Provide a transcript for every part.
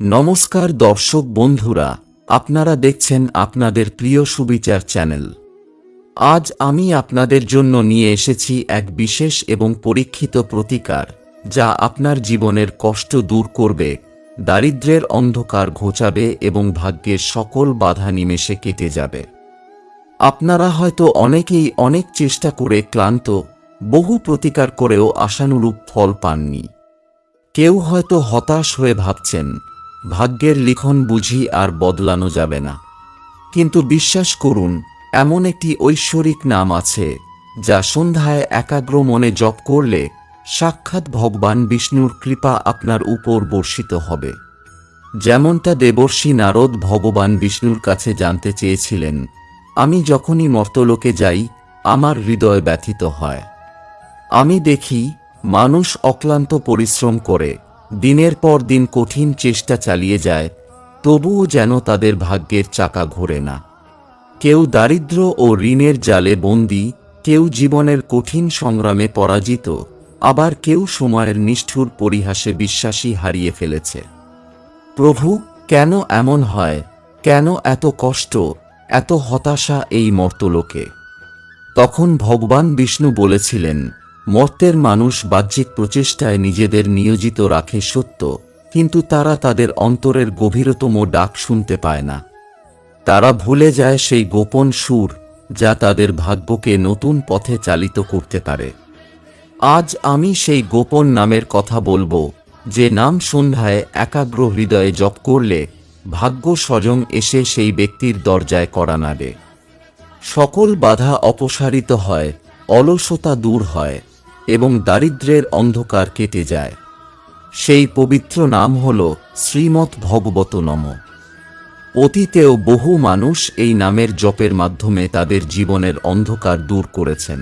নমস্কার দর্শক বন্ধুরা, আপনারা দেখছেন আপনাদের প্রিয় সুবিচার চ্যানেল। আজ আমি আপনাদের জন্য নিয়ে এসেছি এক বিশেষ এবং পরীক্ষিত প্রতিকার, যা আপনার জীবনের কষ্ট দূর করবে, দারিদ্র্যের অন্ধকার ঘোচাবে এবং ভাগ্যের সকল বাধা নিমেষে কেটে যাবে। আপনারা হয়তো অনেকেই অনেক চেষ্টা করে ক্লান্ত, বহু প্রতিকার করেও আশানুরূপ ফল পাননি। কেউ হয়তো হতাশ হয়ে ভাবছেন ভাগ্যের লিখন বুঝি আর বদলানো যাবে না। কিন্তু বিশ্বাস করুন, এমন একটি ঐশ্বরিক নাম আছে, যা সন্ধ্যায় একাগ্র মনে জপ করলে সাক্ষাৎ ভগবান বিষ্ণুর কৃপা আপনার উপর বর্ষিত হবে। যেমনটা দেবর্ষী নারদ ভগবান বিষ্ণুর কাছে জানতে চেয়েছিলেন, আমি যখনই মর্তলোকে যাই, আমার হৃদয় ব্যথিত হয়। আমি দেখি মানুষ অক্লান্ত পরিশ্রম করে দিনের পর দিন কঠিন চেষ্টা চালিয়ে যায়, তবুও যেন তাদের ভাগ্যের চাকা ঘোরে না। কেউ দারিদ্র্য ও ঋণের জালে বন্দী, কেউ জীবনের কঠিন সংগ্রামে পরাজিত, আবার কেউ সময়ের নিষ্ঠুর পরিহাসে বিশ্বাসী হারিয়ে ফেলেছে। প্রভু, কেন এমন হয়? কেন এত কষ্ট, এত হতাশা এই মর্তলোকে? তখন ভগবান বিষ্ণু বলেছিলেন মর্তের মানুষ বাহ্যিক প্রচেষ্টায় নিজেদের নিয়োজিত রাখে সত্য, কিন্তু তারা তাদের অন্তরের গভীরতম ডাক শুনতে পায় না। তারা ভুলে যায় সেই গোপন সুর, যা তাদের ভাগ্যকে নতুন পথে চালিত করতে পারে। আজ আমি সেই গোপন নামের কথা বলব, যে নাম সন্ধ্যায় একাগ্র হৃদয়ে জপ করলে ভাগ্য স্বজং এসে সেই ব্যক্তির দরজায় করা নাড়ে। সকল বাধা অপসারিত হয়, অলসতা দূর হয়। এবং দারিদ্র্যের অন্ধকার কেটে যায়। সেই পবিত্র নাম হল শ্রীমৎ ভগবত নম। অতীতেও বহু মানুষ এই নামের জপের মাধ্যমে তাদের জীবনের অন্ধকার দূর করেছেন।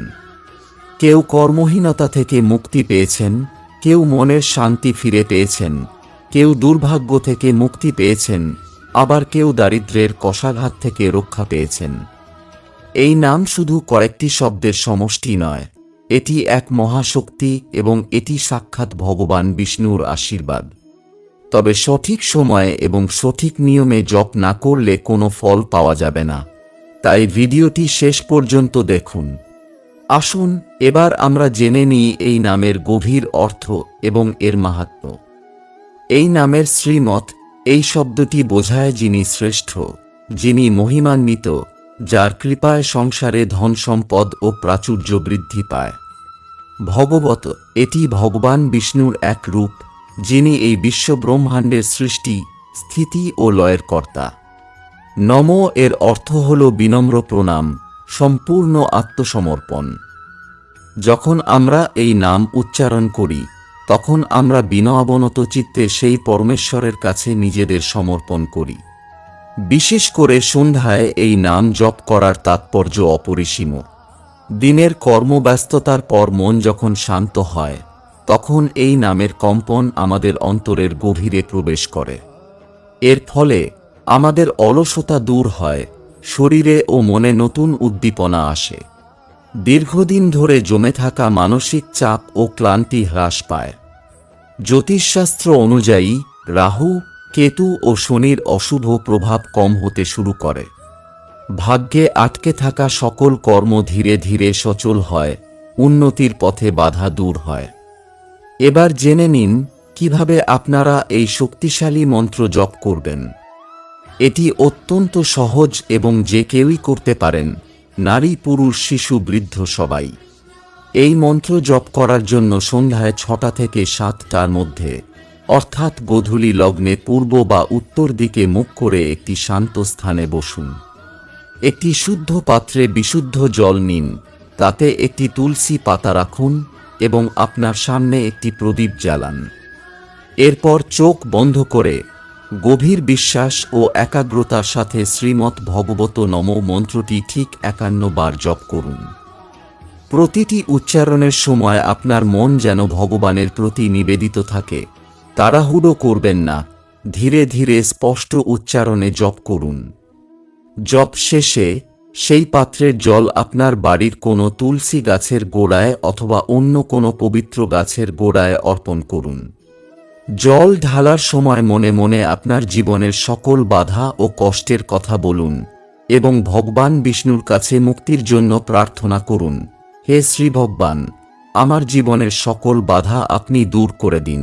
কেউ কর্মহীনতা থেকে মুক্তি পেয়েছেন, কেউ মনের শান্তি ফিরে পেয়েছেন, কেউ দুর্ভাগ্য থেকে মুক্তি পেয়েছেন, আবার কেউ দারিদ্র্যের কষাঘাত থেকে রক্ষা পেয়েছেন। এই নাম শুধু কয়েকটি শব্দের সমষ্টি নয় এটি এক মহাশক্তি এবং এটি সাক্ষাৎ ভগবান বিষ্ণুর আশীর্বাদ। তবে সঠিক সময়ে এবং সঠিক নিয়মে জপ না করলে কোনো ফল পাওয়া যাবে না। তাই ভিডিওটি শেষ পর্যন্ত দেখুন। আসুন, এবার আমরা জেনে নিই এই নামের গভীর অর্থ এবং এর মাহাত্ম্য এই নামের শ্রীমত এই শব্দটি বোঝায় যিনি শ্রেষ্ঠ, যিনি মহিমান্বিত যার কৃপায় সংসারে ধন সম্পদ ও প্রাচুর্য বৃদ্ধি পায়। ভগবত এটি ভগবান বিষ্ণুর এক রূপ, যিনি এই বিশ্ব ব্রহ্মাণ্ডের সৃষ্টি, স্থিতি ও লয়ের কর্তা। নম এর অর্থ হল বিনম্র প্রণাম, সম্পূর্ণ আত্মসমর্পণ। যখন আমরা এই নাম উচ্চারণ করি, তখন আমরা বিনয়াবনত চিত্তে সেই পরমেশ্বরের কাছে নিজেদের সমর্পণ করি। বিশেষ করে সন্ধ্যায় এই নাম জপ করার তাৎপর্য অপরিসীম। দিনের কর্মব্যস্ততার পর মন যখন শান্ত হয়, তখন এই নামের কম্পন আমাদের অন্তরের গভীরে প্রবেশ করে। এর ফলে আমাদের অলসতা দূর হয়, শরীরে ও মনে নতুন উদ্দীপনা আসে। দীর্ঘদিন ধরে জমে থাকা মানসিক চাপ ও ক্লান্তি হ্রাস পায়। জ্যোতিষশাস্ত্র অনুযায়ী রাহু কেতু ও শনির অশুভ প্রভাব কম হতে শুরু করে। ভাগ্যে আটকে থাকা সকল কর্ম ধীরে ধীরে সচল হয়, উন্নতির পথে বাধা দূর হয়। এবার জেনে নিন, কীভাবে আপনারা এই শক্তিশালী মন্ত্র জপ করবেন। এটি অত্যন্ত সহজ এবং যে কেউই করতে পারেন, নারী, পুরুষ, শিশু, বৃদ্ধ সবাই। এই মন্ত্র জপ করার জন্য সন্ধ্যায় ছটা থেকে সাতটার মধ্যে অর্থাৎ গোধূলি লগ্নে পূর্ব বা উত্তর দিকে মুখ করে একটি শান্ত স্থানে বসুন। একটি শুদ্ধ পাত্রে বিশুদ্ধ জল নিন, তাতে একটি তুলসী পাতা রাখুন এবং আপনার সামনে একটি প্রদীপ জ্বালান। এরপর চোখ বন্ধ করে গভীর বিশ্বাস ও একাগ্রতার সাথে শ্রীমৎ ভগবত নম মন্ত্রটি ঠিক একান্ন বার জপ করুন। প্রতিটি উচ্চারণের সময় আপনার মন যেন ভগবানের প্রতি নিবেদিত থাকে। তাড়াহুড়ো করবেন না। ধীরে ধীরে স্পষ্ট উচ্চারণে জপ করুন। জপ শেষে সেই পাত্রের জল আপনার বাড়ির কোনো তুলসী গাছের গোড়ায় অথবা অন্য কোনো পবিত্র গাছের গোড়ায় অর্পণ করুন। জল ঢালার সময় মনে মনে আপনার জীবনের সকল বাধা ও কষ্টের কথা বলুন এবং ভগবান বিষ্ণুর কাছে মুক্তির জন্য প্রার্থনা করুন, হে শ্রী ভগবান, আমার জীবনের সকল বাধা আপনি দূর করে দিন।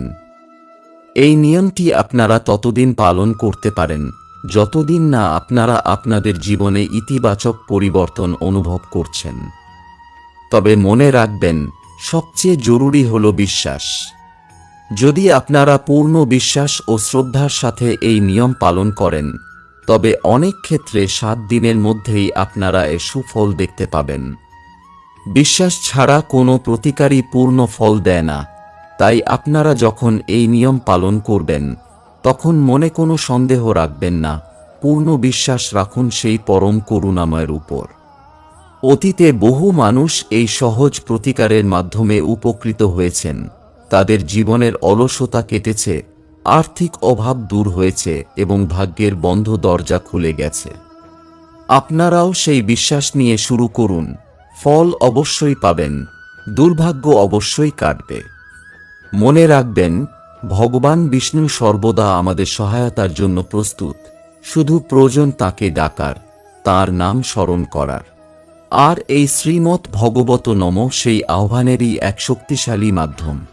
এই নিয়মটি আপনারা ততদিন পালন করতে পারেন, যতদিন না আপনারা আপনাদের জীবনে ইতিবাচক পরিবর্তন অনুভব করছেন। তবে মনে রাখবেন, সবচেয়ে জরুরি হল বিশ্বাস। যদি আপনারা পূর্ণ বিশ্বাস ও শ্রদ্ধার সাথে এই নিয়ম পালন করেন, তবে অনেক ক্ষেত্রে সাত দিনের মধ্যেই আপনারা এ সুফল দেখতে পাবেন। বিশ্বাস ছাড়া কোনো প্রতিকারই পূর্ণ ফল দেয় না। তাই আপনারা যখন এই নিয়ম পালন করবেন, তখন মনে কোনো সন্দেহ রাখবেন না, পূর্ণ বিশ্বাস রাখুন সেই পরম করুণাময়ের উপর। অতীতে বহু মানুষ এই সহজ প্রতিকারের মাধ্যমে উপকৃত হয়েছেন, তাদের জীবনের অলসতা কেটেছে, আর্থিক অভাব দূর হয়েছে এবং ভাগ্যের বন্ধ দরজা খুলে গেছে। আপনারাও সেই বিশ্বাস নিয়ে শুরু করুন, ফল অবশ্যই পাবেন, দুর্ভাগ্য অবশ্যই কাটবে। মনে রাখবেন, ভগবান বিষ্ণু সর্বদা আমাদের সহায়তার জন্য প্রস্তুত। শুধু প্রয়োজন তাকে ডাকার, তার নাম স্মরণ করার। আর এই শ্রীমৎ ভগবত নম সেই আহ্বানেরই এক শক্তিশালী মাধ্যম।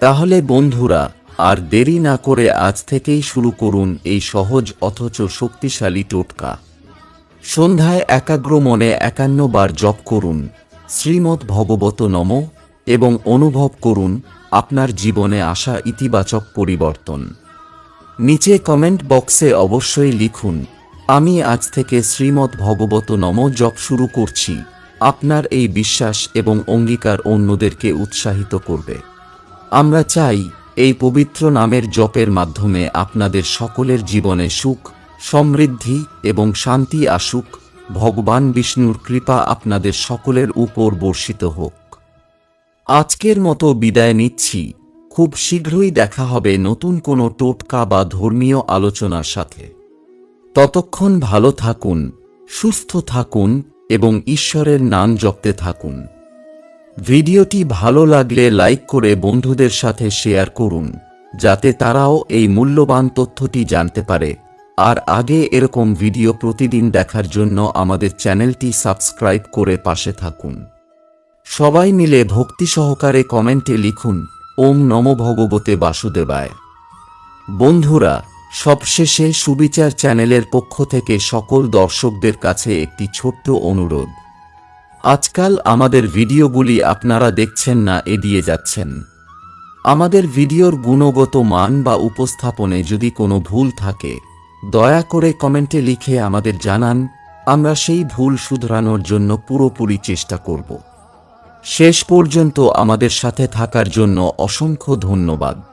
তাহলে বন্ধুরা, আর দেরি না করে আজ থেকেই শুরু করুন এই সহজ অথচ শক্তিশালী টোটকা। সন্ধ্যায় একাগ্র মনে একান্নবার জপ করুন, শ্রীমৎ ভগবত নম, এবং অনুভব করুন আপনার জীবনে আসা ইতিবাচক পরিবর্তন। নিচে কমেন্ট বক্সে অবশ্যই লিখুন, আমি আজ থেকে শ্রীমৎ ভগবত নম জপ শুরু করছি, আপনার এই বিশ্বাস এবং অঙ্গীকার অন্যদেরকে উৎসাহিত করবে। আমরা চাই, এই পবিত্র নামের জপের মাধ্যমে আপনাদের সকলের জীবনে সুখ, সমৃদ্ধি এবং শান্তি আসুক, ভগবান বিষ্ণুর কৃপা আপনাদের সকলের উপর বর্ষিত হোক। আজকের মতো বিদায় নিচ্ছি। খুব শীঘ্রই দেখা হবে নতুন কোনো টোটকা বা ধর্মীয় আলোচনার সাথে। ততক্ষণ ভালো থাকুন, সুস্থ থাকুন এবং ঈশ্বরের নাম জপতে থাকুন। ভিডিওটি ভালো লাগলে লাইক করে বন্ধুদের সাথে শেয়ার করুন, যাতে তারাও এই মূল্যবান তথ্যটি জানতে পারে। আর আগে এরকম ভিডিও প্রতিদিন দেখার জন্য আমাদের চ্যানেলটি সাবস্ক্রাইব করে পাশে থাকুন। সবাই মিলে ভক্তি সহকারে কমেন্টে লিখুন, ওম নম ভগবতে বাসুদেবায়। বন্ধুরা, সবশেষে সুবিচার চ্যানেলের পক্ষ থেকে সকল দর্শকদের কাছে একটি ছোট্ট অনুরোধ। আজকাল আমাদের ভিডিওগুলি আপনারা দেখছেন না, এড়িয়ে যাচ্ছেন। আমাদের ভিডিওর গুণগত মান বা উপস্থাপনে যদি কোনো ভুল থাকে, দয়া করে কমেন্টে লিখে আমাদের জানান, আমরা সেই ভুল শুধরানোর জন্য পুরোপুরি চেষ্টা করব। শেষ পর্যন্ত আমাদের সাথে থাকার জন্য অসংখ্য ধন্যবাদ।